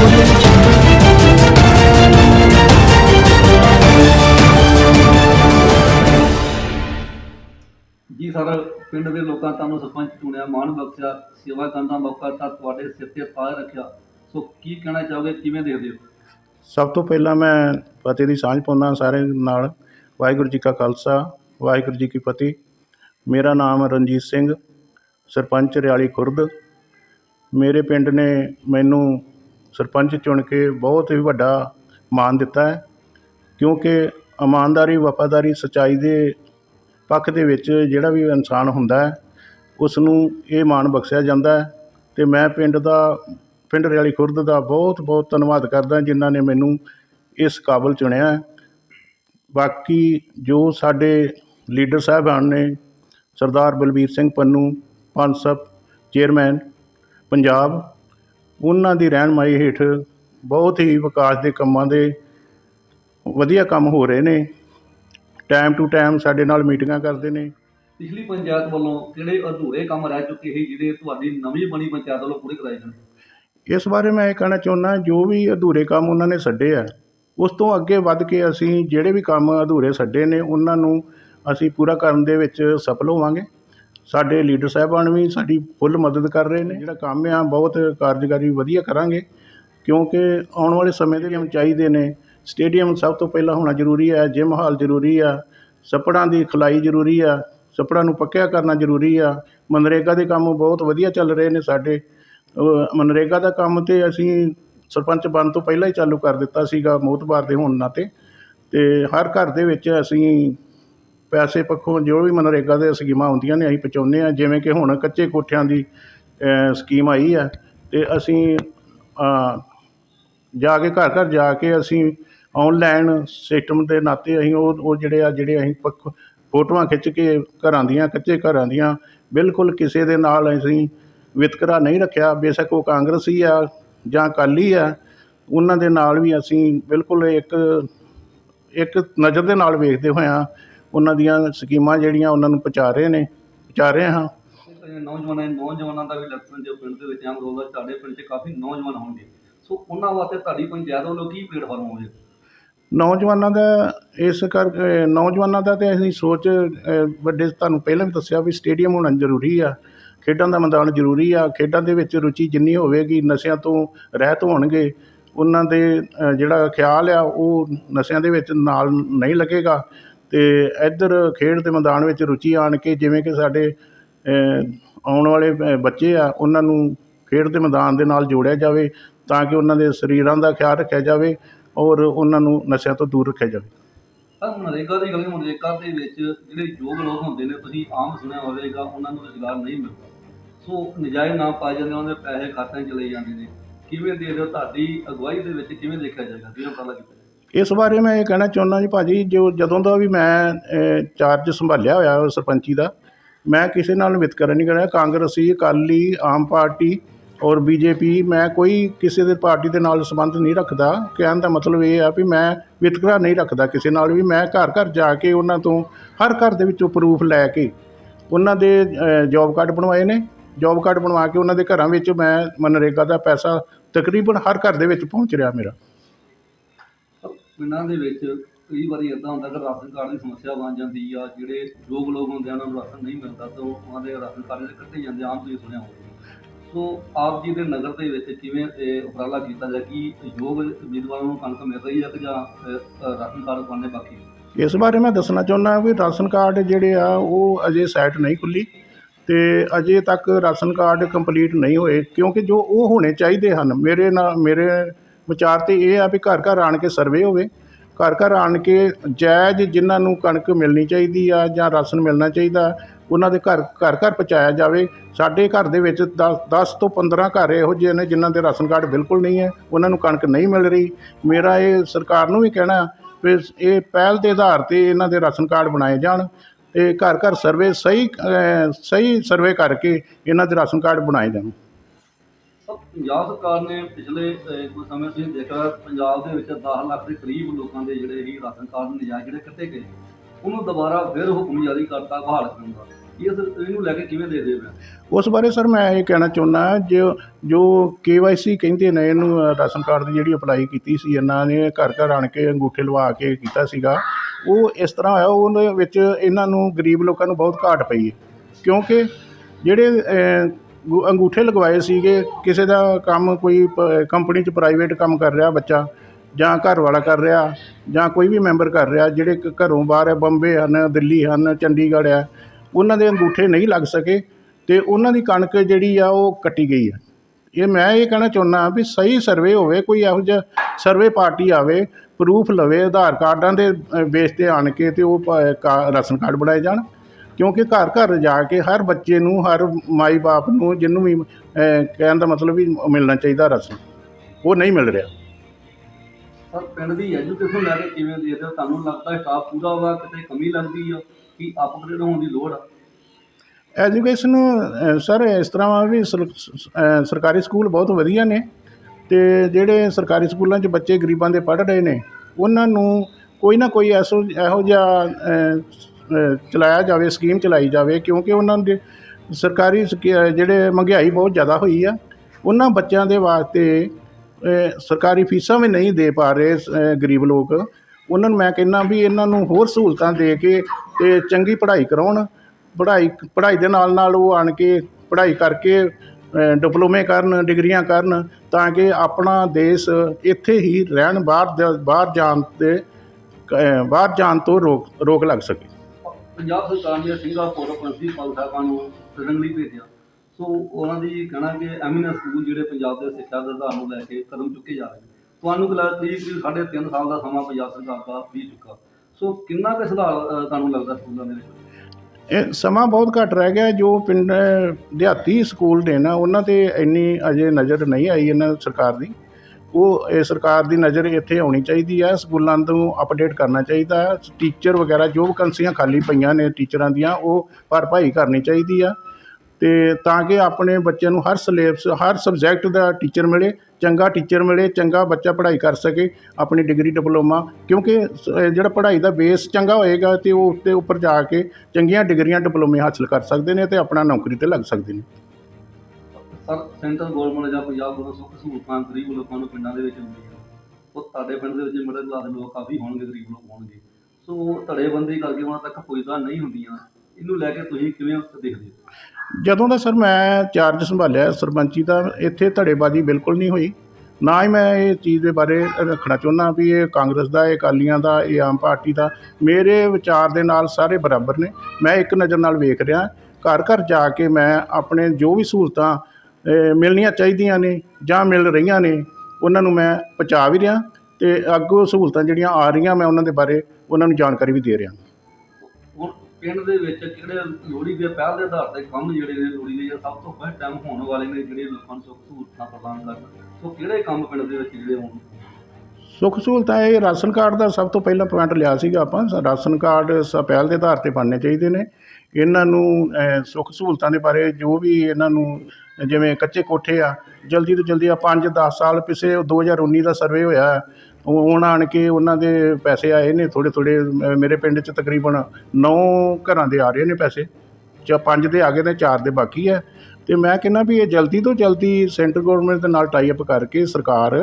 ਜੀ ਸਰ, ਪਿੰਡ ਦੇ ਲੋਕਾਂ ਤੁਹਾਨੂੰ ਸਰਪੰਚ ਚੁਣਿਆ, ਮਾਣ ਬਖਸ਼ਿਆ, ਸੇਵਾ ਕਰਨ ਦਾ ਮੌਕਾ ਤਾਂ ਤੁਹਾਡੇ ਸਿਰ ਤੇ ਤਾਜ ਰੱਖਿਆ। ਸੋ ਕੀ ਕਹਿਣਾ ਚਾਹੋਗੇ, ਕਿਵੇਂ ਦੇਖਦੇ ਹੋ? ਸਭ ਤੋਂ ਪਹਿਲਾਂ ਮੈਂ ਫਤਿਹ ਦੀ ਸਾਂਝ ਪਾਉਂਦਾ ਸਾਰੇ ਨਾਲ। ਵਾਹਿਗੁਰੂ ਜੀ ਕਾ ਖਾਲਸਾ, ਵਾਹਿਗੁਰੂ ਜੀ ਕੀ ਫਤਿਹ। ਮੇਰਾ ਨਾਮ ਰਣਜੀਤ ਸਿੰਘ, ਸਰਪੰਚ ਰਿਆਲੀ ਖੁਰਦ। ਮੇਰੇ ਪਿੰਡ ਨੇ ਮੈਨੂੰ ਸਰਪੰਚ ਚੁਣ ਕੇ ਬਹੁਤ ਹੀ ਵੱਡਾ ਮਾਣ ਦਿੱਤਾ ਹੈ, ਕਿਉਂਕਿ ਇਮਾਨਦਾਰੀ, ਵਫਾਦਾਰੀ ਸੱਚਾਈ ਦੇ ਪੱਖ ਦੇ ਵਿੱਚ ਜਿਹੜਾ ਵੀ ਇਨਸਾਨ ਹੁੰਦਾ ਹੈ ਉਸ ਨੂੰ ਇਹ ਮਾਣ ਬਖਸ਼ਿਆ ਜਾਂਦਾ ਹੈ ਤੇ ਮੈਂ ਪਿੰਡ ਦਾ, ਪਿੰਡ ਰਿਆਲੀ ਖੁਰਦ ਦਾ ਬਹੁਤ ਬਹੁਤ ਧੰਨਵਾਦ ਕਰਦਾ ਜਿਨ੍ਹਾਂ ਨੇ ਮੈਨੂੰ ਇਸ ਕਾਬਲ ਚੁਣਿਆ ਬਾਕੀ ਜੋ ਸਾਡੇ ਲੀਡਰ ਸਾਹਿਬਾਨ ਨੇ, ਸਰਦਾਰ ਬਲਬੀਰ ਸਿੰਘ ਪੰਨੂ, ਪੰਜ ਸਭ ਚੇਅਰਮੈਨ, ਪੰਜਾਬ ਉਹਨਾਂ ਦੀ ਰਹਿਨਮਾਈ ਹੇਠ ਬਹੁਤ ਹੀ ਵਿਕਾਸ ਦੇ ਕੰਮਾਂ ਦੇ ਵਧੀਆ ਕੰਮ ਹੋ ਰਹੇ ਨੇ। ਟਾਈਮ ਟੂ ਟਾਈਮ ਸਾਡੇ ਨਾਲ ਮੀਟਿੰਗਾਂ ਕਰਦੇ ਨੇ। ਪਿਛਲੀ ਪੰਚਾਇਤ ਵੱਲੋਂ ਕਿਹੜੇ ਅਧੂਰੇ ਕੰਮ ਰਹਿ ਚੁੱਕੇ ਸੀ ਜਿਹੜੇ ਤੁਹਾਡੀ ਨਵੀਂ ਬਣੀ ਪੰਚਾਇਤ ਵੱਲੋਂ ਪੂਰੇ ਕਰਾਏ ਜਾਣ? ਇਸ ਬਾਰੇ ਮੈਂ ਇਹ ਕਹਿਣਾ ਚਾਹੁੰਦਾ ਜੋ ਵੀ ਅਧੂਰੇ ਕੰਮ ਉਹਨਾਂ ਨੇ ਛੱਡੇ ਆ ਉਸ ਤੋਂ ਅੱਗੇ ਵੱਧ ਕੇ ਅਸੀਂ ਜਿਹੜੇ ਵੀ ਕੰਮ ਅਧੂਰੇ ਛੱਡੇ ਨੇ ਉਹਨਾਂ ਨੂੰ ਅਸੀਂ ਪੂਰਾ ਕਰਨ ਦੇ ਵਿੱਚ ਸਫਲ ਹੋਵਾਂਗੇ। ਸਾਡੇ ਲੀਡਰ ਸਾਹਿਬਾਨ ਵੀ ਸਾਡੀ ਫੁੱਲ ਮਦਦ ਕਰ ਰਹੇ ਨੇ। ਜਿਹੜਾ ਕੰਮ ਆ, ਬਹੁਤ ਕਾਰਜਕਾਰੀ ਵਧੀਆ ਕਰਾਂਗੇ। ਕਿਉਂਕਿ ਆਉਣ ਵਾਲੇ ਸਮੇਂ ਦੇ ਵਿੱਚ ਚਾਹੀਦੇ ਨੇ। ਸਟੇਡੀਅਮ ਸਭ ਤੋਂ ਪਹਿਲਾਂ ਹੋਣਾ ਜ਼ਰੂਰੀ ਹੈ ਜਿਮ ਹਾਲ ਜ਼ਰੂਰੀ ਆ, ਸੱਪੜਾਂ ਦੀ ਖਲਾਈ ਜ਼ਰੂਰੀ ਆ, ਸੱਪੜਾਂ ਨੂੰ ਪੱਕਿਆ ਕਰਨਾ ਜ਼ਰੂਰੀ ਆ। ਮਨਰੇਗਾ ਦੇ ਕੰਮ ਬਹੁਤ ਵਧੀਆ ਚੱਲ ਰਹੇ ਨੇ ਸਾਡੇ। ਮਨਰੇਗਾ ਦਾ ਕੰਮ ਤੇ ਅਸੀਂ ਸਰਪੰਚ ਬਣਨ ਤੋਂ ਪਹਿਲਾਂ ਹੀ ਚਾਲੂ ਕਰ ਦਿੱਤਾ ਸੀਗਾ ਮੋਤਬਾਰ ਦੇ ਹੋਣ ਨਾਤੇ। ਤੇ ਹਰ ਘਰ ਦੇ ਵਿੱਚ ਅਸੀਂ ਪੈਸੇ ਪੱਖੋਂ ਜੋ ਵੀ ਮਨਰੇਗਾ ਦੇ ਸਕੀਮਾਂ ਹੁੰਦੀਆਂ ਨੇ, ਅਸੀਂ ਪਹੁੰਚਾਉਂਦੇ ਆ ਜਿਵੇਂ ਕਿ ਹੁਣ ਕੱਚੇ ਕੋਠਿਆਂ ਦੀ ਸਕੀਮ ਆਈ ਆ ਤੇ ਅਸੀਂ ਜਾ ਕੇ ਘਰ ਘਰ ਜਾ ਕੇ ਅਸੀਂ ਆਨਲਾਈਨ ਸਿਸਟਮ ਦੇ ਨਾਤੇ ਅਸੀਂ ਉਹ ਉਹ ਜਿਹੜੇ ਆ, ਜਿਹੜੇ ਅਸੀਂ ਪੱਖ, ਫੋਟੋਆਂ ਖਿੱਚ ਕੇ ਘਰਾਂ ਦੀਆਂ, ਕੱਚੇ ਘਰਾਂ ਦੀਆਂ ਬਿਲਕੁਲ ਕਿਸੇ ਦੇ ਨਾਲ ਅਸੀਂ ਵਿਤਕਰਾ ਨਹੀਂ ਰੱਖਿਆ। ਬੇਸ਼ੱਕ ਉਹ ਕਾਂਗਰਸੀ ਆ ਜਾਂ ਅਕਾਲੀ ਆ, ਉਹਨਾਂ ਦੇ ਨਾਲ ਵੀ ਅਸੀਂ ਬਿਲਕੁਲ ਇੱਕ ਇੱਕ ਨਜ਼ਰ ਦੇ ਨਾਲ ਵੇਖਦੇ ਹੋਇਆਂ ਉਹਨਾਂ ਦੀਆਂ ਸਕੀਮਾਂ ਜਿਹੜੀਆਂ ਉਹਨਾਂ ਨੂੰ ਪਹੁੰਚਾ ਰਹੇ ਨੇ ਪਹੁੰਚਾ ਰਹੇ ਹਾਂ। ਨੌਜਵਾਨਾਂ ਨੌਜਵਾਨਾਂ ਦਾ ਵੀ ਇਲੈਕਸ਼ਨ ਜੋ ਪਿੰਡ ਦੇ ਵਿੱਚ ਆਮ ਰੋਲ ਹੈ ਤੁਹਾਡੇ ਪਿੰਡ 'ਚ ਕਾਫੀ ਨੌਜਵਾਨ ਹੋਣਗੇ ਸੋ ਉਹਨਾਂ ਵਾਸਤੇ ਤੁਹਾਡੀ ਪੰਚਾਇਤ ਵੱਲੋਂ ਕੀ ਪਲੇਟਫਾਰਮ ਹੋਵੇ ਨੌਜਵਾਨਾਂ ਦਾ ਇਸ ਕਰਕੇ ਨੌਜਵਾਨਾਂ ਦਾ ਤੇ ਅਸੀਂ ਸੋਚ ਵੱਡੇ ਤੁਹਾਨੂੰ ਪਹਿਲਾਂ ਵੀ ਦੱਸਿਆ ਵੀ ਸਟੇਡੀਅਮ ਹੋਣਾ ਜ਼ਰੂਰੀ ਆ। ਖੇਡਾਂ ਦਾ ਮੈਦਾਨ ਜ਼ਰੂਰੀ ਆ। ਖੇਡਾਂ ਦੇ ਵਿੱਚ ਰੁਚੀ ਜਿੰਨੀ ਹੋਵੇਗੀ ਨਸ਼ਿਆਂ ਤੋਂ ਰਹਿਤ ਹੋਣਗੇ। ਉਹਨਾਂ ਦੇ ਜਿਹੜਾ ਖਿਆਲ ਆ ਉਹ ਨਸ਼ਿਆਂ ਦੇ ਵਿੱਚ ਨਾਲ ਨਹੀਂ ਲੱਗੇਗਾ। ਅਤੇ ਇੱਧਰ ਖੇਡ ਦੇ ਮੈਦਾਨ ਵਿੱਚ ਰੁਚੀ ਆਣ ਕੇ ਜਿਵੇਂ ਕਿ ਸਾਡੇ ਆਉਣ ਵਾਲੇ ਬੱਚੇ ਆ, ਉਹਨਾਂ ਨੂੰ ਖੇਡ ਦੇ ਮੈਦਾਨ ਦੇ ਨਾਲ ਜੋੜਿਆ ਜਾਵੇ ਤਾਂ ਕਿ ਉਹਨਾਂ ਦੇ ਸਰੀਰਾਂ ਦਾ ਖਿਆਲ ਰੱਖਿਆ ਜਾਵੇ ਔਰ ਉਹਨਾਂ ਨੂੰ ਨਸ਼ਿਆਂ ਤੋਂ ਦੂਰ ਰੱਖਿਆ ਜਾਵੇ। ਤਾਂ ਮਨਰੇਗਾ ਦੀ ਗੱਲ ਮਨਰੇਗਾ ਦੇ ਵਿੱਚ ਜਿਹੜੇ ਯੋਗ ਲੋਕ ਹੁੰਦੇ ਨੇ, ਤੁਸੀਂ ਆਮ ਸੁਣਿਆ ਹੋਵੇਗਾ, ਉਹਨਾਂ ਨੂੰ ਰੁਜ਼ਗਾਰ ਨਹੀਂ ਮਿਲਦਾ। ਸੋ ਨਜਾਇਜ਼ ਨਾ ਪਾਏ ਜਾਂਦੇ, ਉਹਨਾਂ ਦੇ ਪੈਸੇ ਖਾਤਿਆਂ ਚਲੇ ਜਾਂਦੇ ਨੇ। ਕਿਵੇਂ ਦੇ ਦਿਓ ਤੁਹਾਡੀ ਅਗਵਾਈ ਦੇ ਵਿੱਚ ਕਿਵੇਂ ਦੇਖਿਆ ਜਾਏਗਾ? ਕਿਵੇਂ ਪਤਾ ਲੱਗਦਾ ਇਸ ਬਾਰੇ ਮੈਂ ਇਹ ਕਹਿਣਾ ਚਾਹੁੰਦਾ ਜੀ ਭਾਜੀ, ਜੋ ਜਦੋਂ ਦਾ ਵੀ ਮੈਂ ਚਾਰਜ ਸੰਭਾਲਿਆ ਹੋਇਆ ਸਰਪੰਚੀ ਦਾ, ਮੈਂ ਕਿਸੇ ਨਾਲ ਵਿਤਕਰਾ ਨਹੀਂ ਕਰਿਆ। ਕਾਂਗਰਸੀ ਅਕਾਲੀ, ਆਮ ਪਾਰਟੀ ਔਰ ਬੀਜੇਪੀ, ਮੈਂ ਕੋਈ ਕਿਸੇ ਦੇ ਪਾਰਟੀ ਦੇ ਨਾਲ ਸੰਬੰਧ ਨਹੀਂ ਰੱਖਦਾ। ਕਹਿਣ ਦਾ ਮਤਲਬ ਇਹ ਆ ਵੀ ਮੈਂ ਵਿਤਕਰਾ ਨਹੀਂ ਰੱਖਦਾ ਕਿਸੇ ਨਾਲ ਵੀ। ਮੈਂ ਘਰ ਘਰ ਜਾ ਕੇ ਉਹਨਾਂ ਤੋਂ ਹਰ ਘਰ ਦੇ ਵਿੱਚੋਂ ਪ੍ਰੂਫ ਲੈ ਕੇ ਉਹਨਾਂ ਦੇ ਜੌਬ ਕਾਰਡ ਬਣਵਾਏ ਨੇ। ਜੌਬ ਕਾਰਡ ਬਣਵਾ ਕੇ ਉਹਨਾਂ ਦੇ ਘਰਾਂ ਵਿੱਚ ਮੈਂ ਮਨਰੇਗਾ ਦਾ ਪੈਸਾ ਤਕਰੀਬਨ ਹਰ ਘਰ ਦੇ ਵਿੱਚ ਪਹੁੰਚ ਰਿਹਾ ਮੇਰਾ। ਪਿੰਡਾਂ ਦੇ ਵਿੱਚ ਕਈ ਵਾਰੀ ਇਦਾਂ ਹੁੰਦਾ ਕਿ ਰਾਸ਼ਨ ਕਾਰਡ ਦੀ ਸਮੱਸਿਆ ਬਣ ਜਾਂਦੀ ਆ ਜਿਹੜੇ ਯੋਗ ਲੋਕ ਹੁੰਦੇ ਆ ਉਹਨਾਂ ਨੂੰ ਰਾਸ਼ਨ ਨਹੀਂ ਮਿਲਦਾ ਤਾਂ ਉਹਨਾਂ ਦੇ ਰਾਸ਼ਨ ਕਾਰਡ ਜਿਹੜੇ ਕੱਟੇ ਜਾਂਦੇ ਆਮ ਤੁਸੀਂ ਸੁਣਿਆ ਹੋਵੇਗਾ ਸੋ ਆਪ ਜੀ ਦੇ ਨਗਰ ਦੇ ਵਿੱਚ ਕਿਵੇਂ ਇਹ ਉਪਰਾਲਾ ਕੀਤਾ ਜਾ ਕਿ ਯੋਗ ਉਮੀਦਵਾਰਾਂ ਨੂੰ ਕਣਕ ਮਿਲ ਰਹੀ ਹੈ ਕਿ ਜਾਂ ਅ, ਅ, ਰਾਸ਼ਨ ਕਾਰਡ ਬਣਨੇ ਬਾਕੀ ਹੈ? ਇਸ ਬਾਰੇ ਮੈਂ ਦੱਸਣਾ ਚਾਹੁੰਦਾ ਵੀ ਰਾਸ਼ਨ ਕਾਰਡ ਜਿਹੜੇ ਆ ਉਹ ਅਜੇ ਸਾਈਟ ਨਹੀਂ ਖੁੱਲੀ ਤੇ ਅਜੇ ਤੱਕ ਰਾਸ਼ਨ ਕਾਰਡ ਕੰਪਲੀਟ ਨਹੀਂ ਹੋਏ ਕਿਉਂਕਿ ਜੋ ਉਹ ਹੋਣੇ ਚਾਹੀਦੇ ਹਨ ਮੇਰੇ ਨਾਲ ਮੇਰੇ ਵਿਚਾਰ ਤੇ ਇਹ ਆ ਵੀ ਘਰ ਘਰ ਆਣ ਕੇ ਸਰਵੇ ਹੋਵੇ। ਘਰ ਘਰ ਆਣ ਕੇ ਜਾਇਜ਼ ਜਿਨ੍ਹਾਂ ਨੂੰ ਕਣਕ ਮਿਲਣੀ ਚਾਹੀਦੀ ਆ ਜਾਂ ਰਾਸ਼ਨ ਮਿਲਣਾ ਚਾਹੀਦਾ, ਉਹਨਾਂ ਦੇ ਘਰ ਘਰ ਘਰ ਪਹੁੰਚਾਇਆ ਜਾਵੇ। ਸਾਡੇ ਘਰ ਦੇ ਵਿੱਚ 10 10 ਤੋਂ 15 ਘਰ ਇਹੋ ਜਿਹੇ ਨੇ ਜਿਨ੍ਹਾਂ ਦੇ ਰਾਸ਼ਨ ਕਾਰਡ ਬਿਲਕੁਲ ਨਹੀਂ ਹੈ, ਉਹਨਾਂ ਨੂੰ ਕਣਕ ਨਹੀਂ ਮਿਲ ਰਹੀ। ਮੇਰਾ ਇਹ ਸਰਕਾਰ ਨੂੰ ਵੀ ਕਹਿਣਾ ਵੀ ਇਹ ਪਹਿਲ ਦੇ ਆਧਾਰ ਤੇ ਇਹਨਾਂ ਦੇ ਰਾਸ਼ਨ ਕਾਰਡ ਬਣਾਏ ਜਾਣ ਤੇ ਘਰ ਘਰ ਸਰਵੇ ਸਹੀ ਸਹੀ ਸਰਵੇ ਕਰਕੇ ਇਹਨਾਂ ਦੇ ਰਾਸ਼ਨ ਕਾਰਡ ਬਣਾਏ ਜਾਣ। ਤਾਂ ਪੰਜਾਬ ਸਰਕਾਰ ਨੇ ਪਿਛਲੇ ਅ, ਕੁਝ ਸਮੇਂ ਤੋਂ ਦੇਖਿਆ ਪੰਜਾਬ ਦੇ ਵਿੱਚ 10 ਲੱਖ ਦੇ ਕਰੀਬ ਲੋਕਾਂ ਦੇ ਜਿਹੜੇ ਹੀ ਰਾਸ਼ਨ ਕਾਰਡ ਨਜਾਇਜ਼ ਜਿਹੜੇ ਕੱਟੇ ਗਏ। ਉਹਨੂੰ ਦੁਬਾਰਾ ਫਿਰ ਹੁਕਮ ਜਾਰੀ ਕਰਤਾ ਬਹਾਲ ਕਰਨ ਦਾ। ਇਸ ਇਹਨੂੰ ਲੈ ਕੇ ਕਿਵੇਂ ਦੇ ਦੇ ਉਸ ਬਾਰੇ ਸਰ ਮੈਂ ਇਹ ਕਹਿਣਾ ਚਾਹੁੰਦਾ ਜੋ ਜੋ ਕੇਵਾਈਸੀ ਕਹਿੰਦੇ ਨੇ ਇਹਨੂੰ ਅ, ਰਾਸ਼ਨ ਕਾਰਡ ਦੀ ਜਿਹੜੀ ਅਪਲਾਈ ਕੀਤੀ ਸੀ ਇਹਨਾਂ ਨੇ ਘਰ ਘਰ ਆਣ ਕੇ ਅੰਗੂਠੇ ਲਵਾ ਕੇ ਕੀਤਾ ਸੀਗਾ। ਉਹ ਇਸ ਤਰ੍ਹਾਂ ਹੋਇਆ ਉਹਦੇ ਵਿੱਚ ਇਹਨਾਂ ਨੂੰ ਗਰੀਬ ਲੋਕਾਂ ਨੂੰ ਬਹੁਤ ਘਾਟ ਪਈ ਹੈ। ਕਿਉਂਕਿ ਜਿਹੜੇ ਅ, ਅੰਗੂਠੇ ਲਗਵਾਏ ਸੀਗੇ, ਕਿਸੇ ਦਾ ਕੰਮ ਕੋਈ ਕੰਪਨੀ 'ਚ ਪ੍ਰਾਈਵੇਟ ਕੰਮ ਕਰ ਰਿਹਾ ਬੱਚਾ, ਜਾਂ ਘਰ ਵਾਲਾ ਕਰ ਰਿਹਾ, ਜਾਂ ਕੋਈ ਵੀ ਮੈਂਬਰ ਕਰ ਰਿਹਾ, ਜਿਹੜੇ ਘਰੋਂ ਬਾਹਰ ਹੈ, ਬੰਬੇ ਹਨ, ਦਿੱਲੀ ਹਨ, ਚੰਡੀਗੜ੍ਹ ਹੈ, ਉਹਨਾਂ ਦੇ ਅੰਗੂਠੇ ਨਹੀਂ ਲੱਗ ਸਕੇ ਅਤੇ ਉਹਨਾਂ ਦੀ ਕਣਕ ਜਿਹੜੀ ਆ ਉਹ ਕੱਟੀ ਗਈ ਆ ਇਹ ਮੈਂ ਇਹ ਕਹਿਣਾ ਚਾਹੁੰਦਾ ਵੀ ਸਹੀ ਸਰਵੇ ਹੋਵੇ, ਕੋਈ ਇਹੋ ਜਿਹਾ ਸਰਵੇ ਪਾਰਟੀ ਆਵੇ ਪ੍ਰੂਫ ਲਵੇ, ਆਧਾਰ ਕਾਰਡਾਂ ਦੇ ਬੇਸ ਤੇ ਆਣ ਕੇ ਤੇ ਉਹ ਕਾ- ਰਾਸ਼ਨ ਕਾਰਡ ਬਣਾਏ ਜਾਣ। ਕਿਉਂਕਿ ਘਰ ਘਰ ਜਾ ਕੇ ਹਰ ਬੱਚੇ ਨੂੰ ਹਰ ਮਾਈ ਬਾਪ ਨੂੰ ਜਿਹਨੂੰ ਵੀ ਕਹਿਣ ਦਾ ਮਤਲਬ ਵੀ ਮਿਲਣਾ ਚਾਹੀਦਾ ਰਾਸ਼ਨ ਉਹ ਨਹੀਂ ਮਿਲ ਰਿਹਾ। ਸਰ ਪਿੰਡ ਦੀ ਐਜੂਕੇਸ਼ਨ ਲੈ ਕੇ ਕਿਵੇਂ ਦੇ ਦਿਓ ਤੁਹਾਨੂੰ ਲੱਗਦਾ ਸਟਾਫ ਪੂਰਾ ਵਾ ਕਿਤੇ ਕਮੀ ਲੱਗਦੀ ਆ ਕਿ ਅਪਗ੍ਰੇਡ ਹੋਣ ਦੀ ਲੋੜ ਆ? ਐਜੂਕੇਸ਼ਨ ਸਰ ਇਸ ਤਰ੍ਹਾਂ ਵਾ ਸਰਕਾਰੀ ਸਕੂਲ ਬਹੁਤ ਵਧੀਆ ਨੇ ਤੇ ਜਿਹੜੇ ਸਰਕਾਰੀ ਸਕੂਲਾਂ 'ਚ ਬੱਚੇ ਗਰੀਬਾਂ ਦੇ ਪੜ੍ਹ ਰਹੇ ਨੇ ਉਹਨਾਂ ਨੂੰ ਕੋਈ ਨਾ ਕੋਈ ਐਸੋ ਇਹੋ ਜਿਹਾ ਚਲਾਇਆ ਜਾਵੇ, ਸਕੀਮ ਚਲਾਈ ਜਾਵੇ, ਕਿਉਂਕਿ ਉਹਨਾਂ ਦੇ ਸਰਕਾਰੀ ਸਕੀ- ਜਿਹੜੇ ਮਹਿੰਗਾਈ ਬਹੁਤ ਜ਼ਿਆਦਾ ਹੋਈ ਆ, ਉਹਨਾਂ ਬੱਚਿਆਂ ਦੇ ਵਾਸਤੇ ਸਰਕਾਰੀ ਫੀਸਾਂ ਵੀ ਨਹੀਂ ਦੇ ਪਾ ਰਹੇ ਗਰੀਬ ਲੋਕ। ਉਹਨਾਂ ਨੂੰ ਮੈਂ ਕਹਿੰਦਾ ਵੀ ਇਹਨਾਂ ਨੂੰ ਹੋਰ ਸਹੂਲਤਾਂ ਦੇ ਕੇ ਤੇ ਚੰਗੀ ਪੜ੍ਹਾਈ ਕਰਾਉਣ। ਪੜ੍ਹਾਈ ਪੜ੍ਹਾਈ ਦੇ ਨਾਲ ਨਾਲ ਉਹ ਆਣ ਕੇ ਪੜ੍ਹਾਈ ਕਰਕੇ ਡਿਪਲੋਮੇ ਕਰਨ, ਡਿਗਰੀਆਂ ਕਰਨ, ਤਾਂ ਕਿ ਆਪਣਾ ਦੇਸ਼ ਇੱਥੇ ਹੀ ਰਹਿਣ, ਬਾਹਰ ਦਾ- ਬਾਹਰ ਜਾਣ ਤੇ ਬਾਹਰ ਜਾਣ ਤੋਂ ਰੋਕ ਰੋਕ ਲੱਗ ਸਕੇ। ਪੰਜਾਬ ਸਰਕਾਰ ਨੇ ਸਿੰਗਾਪੁਰ ਪ੍ਰਿੰਸੀਪਲ ਸਾਹਿਬਾਂ ਨੂੰ ਸਡਨਲੀ ਭੇਜਿਆ। ਸੋ ਉਹਨਾਂ ਦੀ ਕਹਿਣਾ ਕਿ ਐਮੀਨੈਂਸ ਸਕੂਲ ਜਿਹੜੇ ਪੰਜਾਬ ਦੇ ਸਿੱਖਿਆ ਦੇ ਆਧਾਰ ਨੂੰ ਲੈ ਕੇ ਕਦਮ ਚੁੱਕੇ ਜਾ ਰਹੇ ਤੁਹਾਨੂੰ ਕੀ ਲੱਗਦਾ ਕਿ ਵੀ ਸਾਢੇ ਤਿੰਨ ਸਾਲ ਦਾ ਸਮਾਂ ਪੰਜਾਬ ਸਰਕਾਰ ਦਾ ਬੀਤ ਚੁੱਕਾ? ਸੋ ਕਿੰਨਾ ਕੁ ਸੁਧਾਰ ਤੁਹਾਨੂੰ ਲੱਗਦਾ ਸਕੂਲਾਂ ਦੇ ਵਿੱਚ? ਇਹ ਸਮਾਂ ਬਹੁਤ ਘੱਟ ਰਹਿ ਗਿਆ। ਜੋ ਪਿੰਡ ਦਿਹਾਤੀ ਸਕੂਲ ਨੇ ਨਾ, ਉਹਨਾਂ ਤੇ ਇੰਨੀ ਅਜੇ ਨਜ਼ਰ ਨਹੀਂ ਆਈ ਇਹਨਾਂ ਸਰਕਾਰ ਦੀ। ਉਹ ਇਹ ਸਰਕਾਰ ਦੀ ਨਜ਼ਰ ਇੱਥੇ ਆਉਣੀ ਚਾਹੀਦੀ ਹੈ ਸਕੂਲਾਂ ਨੂੰ ਅਪਡੇਟ ਕਰਨਾ ਚਾਹੀਦਾ ਹੈ ਟੀਚਰ ਵਗੈਰਾ ਜੋ ਵਕੰਸੀਆਂ ਖਾਲੀ ਪਈਆਂ ਨੇ ਟੀਚਰਾਂ ਦੀਆਂ, ਉਹ ਭਰਪਾਈ ਕਰਨੀ ਚਾਹੀਦੀ ਆ। ਤੇ ਤਾਂ ਕਿ ਆਪਣੇ ਬੱਚਿਆਂ ਨੂੰ ਹਰ ਸਿਲੇਬਸ ਹਰ ਸਬਜੈਕਟ ਦਾ ਟੀਚਰ ਮਿਲੇ, ਚੰਗਾ ਟੀਚਰ ਮਿਲੇ, ਚੰਗਾ ਬੱਚਾ ਪੜ੍ਹਾਈ ਕਰ ਸਕੇ, ਆਪਣੀ ਡਿਗਰੀ ਡਿਪਲੋਮਾ ਕਿਉਂਕਿ ਜਿਹੜਾ ਪੜ੍ਹਾਈ ਦਾ ਬੇਸ ਚੰਗਾ ਹੋਏਗਾ ਤੇ ਉਹ ਉੱਤੇ ਉੱਪਰ ਜਾ ਕੇ ਚੰਗੀਆਂ ਡਿਗਰੀਆਂ ਡਿਪਲੋਮੇ ਹਾਸਲ ਕਰ ਸਕਦੇ ਨੇ ਤੇ ਆਪਣਾ ਨੌਕਰੀ ਤੇ ਲੱਗ ਸਕਦੇ ਨੇ। ਸਰ ਸੈਂਟਰ ਗਵਰਨਮੈਂਟ ਜਾਂ ਪੰਜਾਬ ਵੱਲੋਂ ਸੁੱਖ ਸਹੂਲਤਾਂ ਗਰੀਬ ਲੋਕਾਂ ਨੂੰ ਪਿੰਡਾਂ ਦੇ ਵਿੱਚ ਮਿਲਦੀਆਂ ਉਹ ਤੁਹਾਡੇ ਪਿੰਡ ਦੇ ਵਿੱਚ ਮਿਡਲ ਕਲਾਸ ਲੋਕ ਕਾਫੀ ਹੋਣਗੇ, ਗਰੀਬ ਲੋਕ ਹੋਣਗੇ। ਸੋ ਧੜੇਬੰਦੀ ਕਰਕੇ ਉਹਨਾਂ ਤੱਕ ਪਹੁੰਚਦਾ ਨਹੀਂ ਹੁੰਦੀਆਂ। ਇਹਨੂੰ ਲੈ ਕੇ ਤੁਸੀਂ ਕਿਵੇਂ ਦੇਖਦੇ ਹੋ? ਜਦੋਂ ਦਾ ਸਰ ਮੈਂ ਚਾਰਜ ਸੰਭਾਲਿਆ ਸਰਪੰਚੀ ਦਾ, ਇੱਥੇ ਧੜੇਬਾਜ਼ੀ ਬਿਲਕੁਲ ਨਹੀਂ ਹੋਈ। ਨਾ ਹੀ ਮੈਂ ਇਹ ਚੀਜ਼ ਦੇ ਬਾਰੇ ਰੱਖਣਾ ਚਾਹੁੰਦਾ ਵੀ ਇਹ ਕਾਂਗਰਸ ਦਾ, ਇਹ ਅਕਾਲੀਆਂ ਦਾ, ਇਹ ਆਮ ਪਾਰਟੀ ਦਾ, ਮੇਰੇ ਵਿਚਾਰ ਦੇ ਨਾਲ ਸਾਰੇ ਬਰਾਬਰ ਨੇ। ਮੈਂ ਇੱਕ ਨਜ਼ਰ ਨਾਲ ਵੇਖ ਰਿਹਾ ਘਰ ਘਰ ਜਾ ਕੇ ਮੈਂ ਆਪਣੇ ਜੋ ਵੀ ਸਹੂਲਤਾਂ ਮਿਲਣੀਆਂ ਚਾਹੀਦੀਆਂ ਨੇ ਜਾਂ ਮਿਲ ਰਹੀਆਂ ਨੇ ਉਹਨਾਂ ਨੂੰ ਮੈਂ ਪਹੁੰਚਾ ਵੀ ਰਿਹਾ ਤੇ ਅੱਗੋਂ ਸਹੂਲਤਾਂ ਜਿਹੜੀਆਂ ਆ ਰਹੀਆਂ ਮੈਂ ਉਹਨਾਂ ਦੇ ਬਾਰੇ ਉਹਨਾਂ ਨੂੰ ਜਾਣਕਾਰੀ ਵੀ ਦੇ ਰਿਹਾ। ਹੁਣ ਪਿੰਡ ਦੇ ਵਿੱਚ ਕਿਹੜੇ ਲੋਹੜੀ ਦੇ ਪਹਿਲ ਦੇ ਆਧਾਰ ਤੇ ਕੰਮ ਜਿਹੜੇ ਨੇ ਲੋਹੜੀ ਦੇ ਜਾਂ ਸਭ ਤੋਂ ਫਸਟ ਟਾਈਮ ਹੋਣ ਵਾਲੇ ਨੇ ਜਿਹੜੇ ਲੋਕਾਂ ਨੂੰ ਸੁੱਖ ਸਹੂਲਤਾਂ ਪ੍ਰਦਾਨ ਕਰਨ? ਸੋ ਕਿਹੜੇ ਕੰਮ ਪਿੰਡ ਦੇ ਵਿੱਚ ਜਿਹੜੇ ਹੋਣ? ਸੁੱਖ ਸਹੂਲਤਾਂ ਇਹ ਰਾਸ਼ਨ ਕਾਰਡ ਦਾ ਸਭ ਤੋਂ ਪਹਿਲਾਂ ਪੁਆਇੰਟ ਲਿਆ ਸੀਗਾ ਆਪਾਂ ਰਾਸ਼ਨ ਕਾਰਡ ਪਹਿਲ ਦੇ ਆਧਾਰ ਤੇ ਬਣਨੇ ਚਾਹੀਦੇ ਨੇ। ਇਹਨਾਂ ਨੂੰ ਸੁੱਖ ਸਹੂਲਤਾਂ ਦੇ ਬਾਰੇ ਜੋ ਵੀ ਇਹਨਾਂ ਨੂੰ, ਜਿਵੇਂ ਕੱਚੇ ਕੋਠੇ ਆ, ਜਲਦੀ ਤੋਂ ਜਲਦੀ ਆ 5-10 ਸਾਲ ਪਿਛੇ 2019 ਦਾ ਸਰਵੇ ਹੋਇਆ। ਹੁਣ ਆਣ ਕੇ ਉਹਨਾਂ ਦੇ ਪੈਸੇ ਆਏ ਨੇ ਥੋੜ੍ਹੇ ਥੋੜ੍ਹੇ ਮੇਰੇ ਪਿੰਡ 'ਚ ਤਕਰੀਬਨ 9 ਘਰਾਂ ਦੇ ਆ ਰਹੇ ਨੇ ਪੈਸੇ। ਜਾਂ ਪੰਜ ਦੇ ਆ ਗਏ ਨੇ, ਚਾਰ ਦੇ ਬਾਕੀ ਹੈ ਤੇ ਮੈਂ ਕਹਿੰਦਾ ਵੀ ਇਹ ਜਲਦੀ ਤੋਂ ਜਲਦੀ ਸੈਂਟਰ ਗਵਰਨਮੈਂਟ ਦੇ ਨਾਲ ਟਾਈ ਅਪ ਕਰਕੇ ਸਰਕਾਰ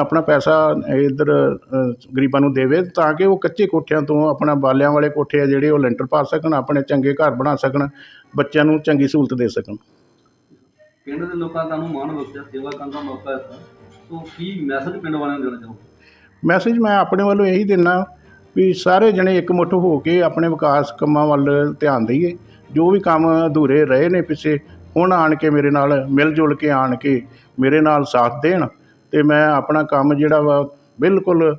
ਆਪਣਾ ਪੈਸਾ ਇੱਧਰ ਗਰੀਬਾਂ ਨੂੰ ਦੇਵੇ ਤਾਂ ਕਿ ਉਹ ਕੱਚੇ ਕੋਠਿਆਂ ਤੋਂ ਆਪਣਾ ਬਾਲਿਆਂ ਵਾਲੇ ਕੋਠੇ ਆ ਜਿਹੜੇ ਉਹ ਲੈਂਟਰ ਪਾ ਸਕਣ ਆਪਣੇ ਚੰਗੇ ਘਰ ਬਣਾ ਸਕਣ ਬੱਚਿਆਂ ਨੂੰ ਚੰਗੀ ਸਹੂਲਤ ਦੇ ਸਕਣ। ਪਿੰਡ ਦੇ ਲੋਕਾਂ ਦਾ ਤੁਹਾਨੂੰ ਮਾਣ ਬਖਸ਼ਿਆ ਸੇਵਾ ਕਰਨ ਦਾ ਮੌਕਾ ਦਿੱਤਾ। ਸੋ ਕੀ ਮੈਸੇਜ ਪਿੰਡ ਵਾਲਿਆਂ ਨੂੰ ਦੇਣਾ ਚਾਹੋ ਮੈਸੇਜ ਮੈਂ ਆਪਣੇ ਵੱਲੋਂ ਇਹੀ ਦਿੰਦਾ ਵੀ ਸਾਰੇ ਜਣੇ ਇਕਮੁੱਠ ਹੋ ਕੇ ਆਪਣੇ ਵਿਕਾਸ ਕੰਮਾਂ ਵੱਲ ਧਿਆਨ ਦਈਏ। ਜੋ ਵੀ ਕੰਮ ਅਧੂਰੇ ਰਹੇ ਨੇ ਪਿੱਛੇ ਹੁਣ ਆਣ ਕੇ ਮੇਰੇ ਨਾਲ ਮਿਲ ਜੁਲ ਕੇ ਆਣ ਕੇ ਮੇਰੇ ਨਾਲ ਸਾਥ ਦੇਣ ਤੇ ਮੈਂ ਆਪਣਾ ਕੰਮ ਜਿਹੜਾ ਵਾ ਬਿਲਕੁਲ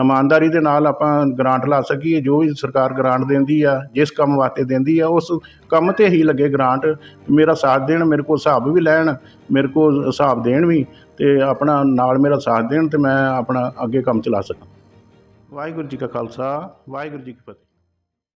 ਇਮਾਨਦਾਰੀ ਦੇ ਨਾਲ ਆਪਾਂ ਗ੍ਰਾਂਟ ਲਾ ਸਕੀਏ, ਜੋ ਵੀ ਸਰਕਾਰ ਗ੍ਰਾਂਟ ਦਿੰਦੀ ਆ, ਜਿਸ ਕੰਮ ਵਾਸਤੇ ਦਿੰਦੀ ਆ, ਉਸ ਕੰਮ ਤੇ ਹੀ ਲੱਗੇ ਗ੍ਰਾਂਟ ਮੇਰਾ ਸਾਥ ਦੇਣ, ਮੇਰੇ ਕੋਲ ਹਿਸਾਬ ਵੀ ਲੈਣ, ਮੇਰੇ ਕੋਲ ਹਿਸਾਬ ਦੇਣ ਵੀ ਤੇ ਆਪਣਾ ਨਾਲ ਮੇਰਾ ਸਾਥ ਦੇਣ ਤੇ ਮੈਂ ਆਪਣਾ ਅੱਗੇ ਕੰਮ ਚਲਾ ਸਕਾਂ। ਵਾਹਿਗੁਰੂ ਜੀ ਕਾ ਖਾਲਸਾ, ਵਾਹਿਗੁਰੂ ਜੀ ਕੀ ਫਤਿਹ।